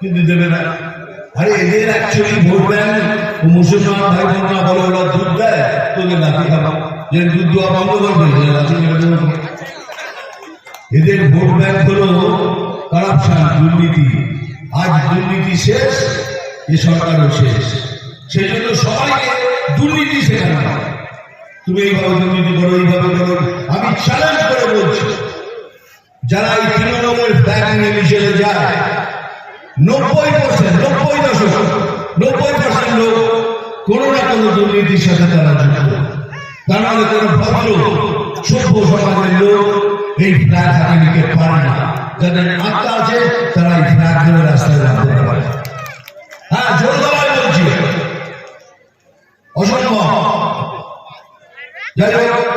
কিন্তু দেবে না। আরে এদের অ্যাকচুয়ালি ভোট দেন মুসলমান ভাই বোনরা বলে ওরা দুধ দেয়, তোদের লাঠি খাব। যে দুধ দেওয়া বন্ধ করবে এদের ভোট ব্যাংক হলো কারাপশন, দুর্নীতি। আজ দুর্নীতি শেষ, এ সরকারও শেষ। সেই জন্য সবাইকে দুর্নীতি শেখানো হয়। তুমি এইভাবে দুর্নীতি করো, এইভাবে করো। আমি চ্যালেঞ্জ করে বলছি, যারা এই তৃণমূলের ব্যাংক নিয়ে মিশেলে যায় নব্বই পার্সেন্ট নব্বই দশক নব্বই পার্সেন্ট লোক কোনো না কোনো দুর্নীতির সাথে তারা যুক্ত। তার মানে কোনো ভদ্র, সভ্য সমাজের লোক এই ফ্ল্যাগ হাতে নিতে পারে না। যাদের আত্মা আছে, তারা এই ফ্ল্যাগ ধরে রাস্তায় নামতে পারে। হ্যাঁ জোর গলায় বলছি। অসম্ভব। যাই হোক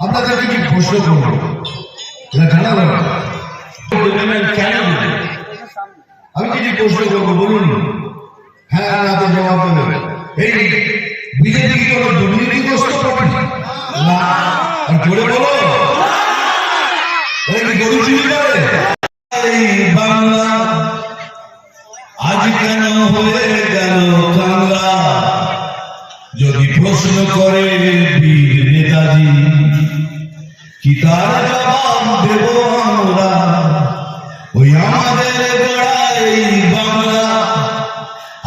আপনাদের কিছু প্রশ্ন করব? এটা জানা দরকার। কিছু প্রশ্ন করব বলুন। হ্যাঁ না তো জবাব দেবেন। এই গোড়াই বাংলা।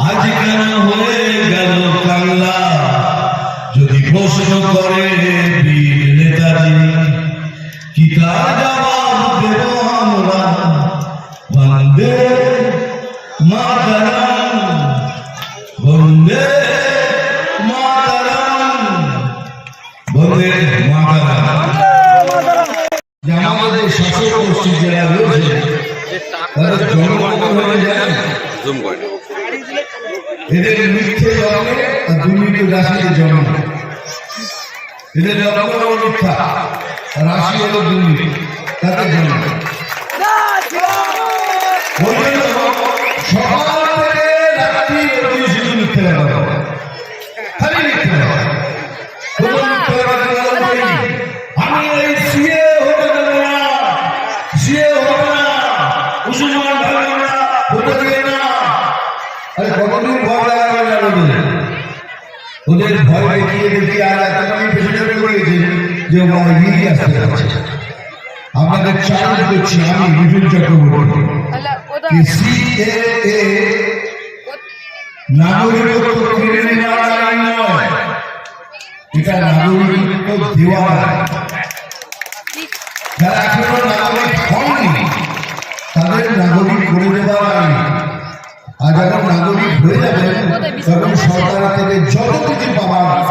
আজ কেন করে বীর নেতাজি কি তার জবাব দেব? এদের মিথ্যে জন্মে আর দুর্নীতি রাশিতে জন্ম। এদের জন্ম মিথ্যা, রাশি হলো দুর্নীতি, তাদের জন্ম। সকাল থেকে রাত্রি শুধু মিথ্যে বলেনি। আমি এই ভয় দিয়ে দিতে আর এতখানি পেছনে করেছে যে ওরা এগিয়ে আসতে পারছে আপনাদের চ্যালেঞ্জ করছি আমি মিঠুন চক্রবর্তী। নাগরিক তাদের নাগরিক করে দেওয়ার আইন আর যখন হয়ে যাবে তখন সরকার থেকে যত কিছু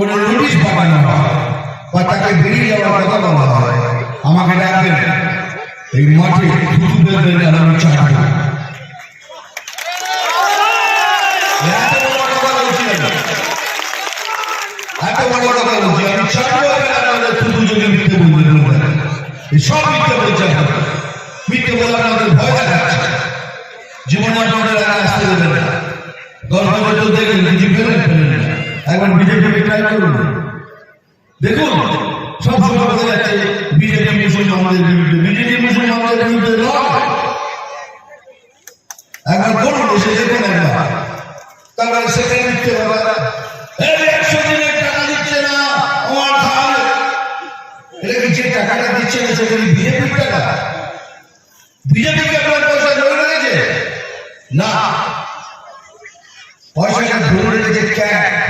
কোনো নোটিশ পাঠানো হয় বা তাকে বেরিয়ে যাওয়ার কথা বলা হয়, আমাকে ডাকবেন। এই মাঠে থুতু আর আমি। চাটব জীবনে আসতে দেবেন না। দশ বছর তো দেখেন কিছু ফেলেন ফেলেন না একবার বিজেপিকে ট্রাই করুন। দেখুন, সব সময় বোঝা যাচ্ছে বিজেপি মুসলমানদের বিরুদ্ধে। বিজেপি মুসলমানদের বিরুদ্ধে নয় একবার করুন এসে দেখুন একবার। তারপরে সেখানে মিথ্যে ব্যাপার। এই একশো দিনের টাকা দিচ্ছে না, আমার খাল এটা কি যে টাকাটা দিচ্ছে না কি বিজেপির টাকা? বিজেপি কি আপনার পয়সা ধরে রেখেছে? না। একটা ধরে রেখেছে ক্যাট মানে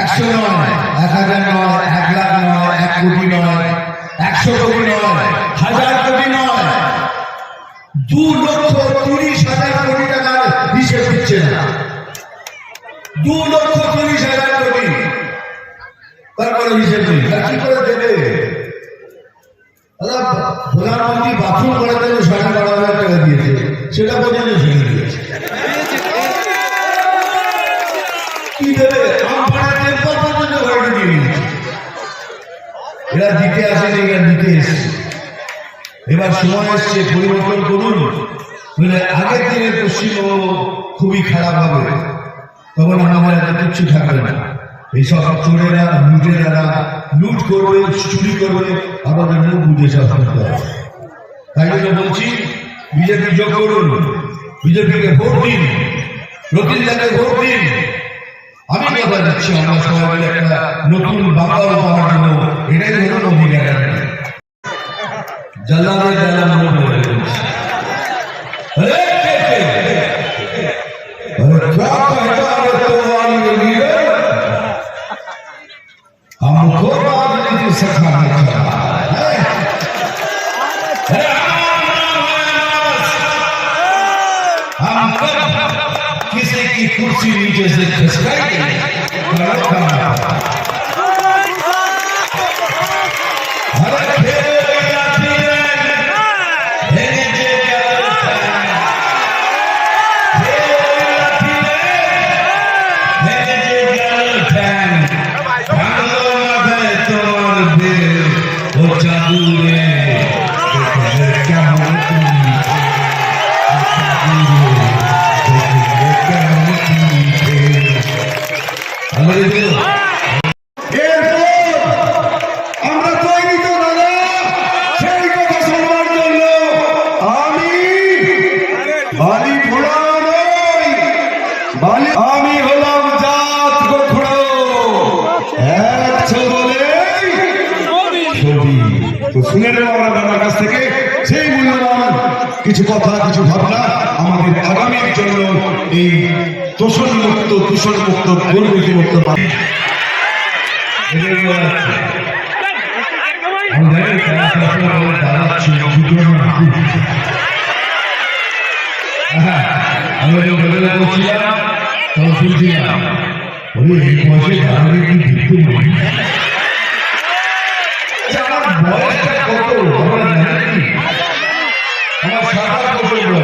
একশো নয়, এক হাজার নয়, এক লাখ নয়, এক কোটি নয়, একশো কোটি নয়, হাজার কোটি নয়। দু লক্ষ তিরিশ হাজার কোটি টাকার হিসেব দিচ্ছে না। দু লক্ষ তিরিশ হাজার কোটি। হিসেব নেই। কি করে দেবে? প্রধানমন্ত্রী বাথরুম করার জন্য সাড়ে বারো হাজার টাকা দিয়েছে। সেটা পর্যন্ত ছেড়ে দিয়েছে। কি দেবে আমফানের টেম্পার পর্যন্ত ঘরে দিয়ে দিয়েছে এরা দিতে আসেনি, এরা দিতে এসছে। এবার সময় এসছে, পরিবর্তন করুন। আগের দিনের পশ্চিমবঙ্গ খুবই খারাপ হবে। তখন আমাদের এত কিচ্ছু থাকবে না। এইসব চোরেরা, লুটেরারা লুট করবে, চুরি করবে আমাদের মুখ বুঝে সব তাই জন্য বলছি, বিজেপি যোগ করুন। বিজেপিকে ভোট দিন। রতিনদাকে ভোট দিন। আমি কথা দিচ্ছি, আমরা সবাই একটা নতুন বাংলা উপহার জন্য। এটাই হলো মোদী গ্যারান্টি জল্লাদে জল্লা মনে পড়ে গেছে। अरे अरे क्या कहता है तुम्हारी लीडर हमको राजनीति सिखाना चाहता है अरे हम कब किसी की कुर्सी नीचे से खसकाएंगे আমি হলাম জাত গোখড়ো একশো বলে ছবি তো শুনে নেব আমরা কাছ থেকে সেই কিছু কথা, কিছু ভাবনা আমাদের আগামীর জন্য এই দূষণ মুক্ত দূষণ মুক্ত দুর্নীতি মুক্ত আমি জানি তারা সবসময় বলে দাদা ছুটি হ্যাঁ আমি ওই বলে বলছিলাম তখন শুনছিলাম। বলি, এই বয়সে দাঁড়ালে কি ভিত্তি নেই আমার আমরা আমার বছর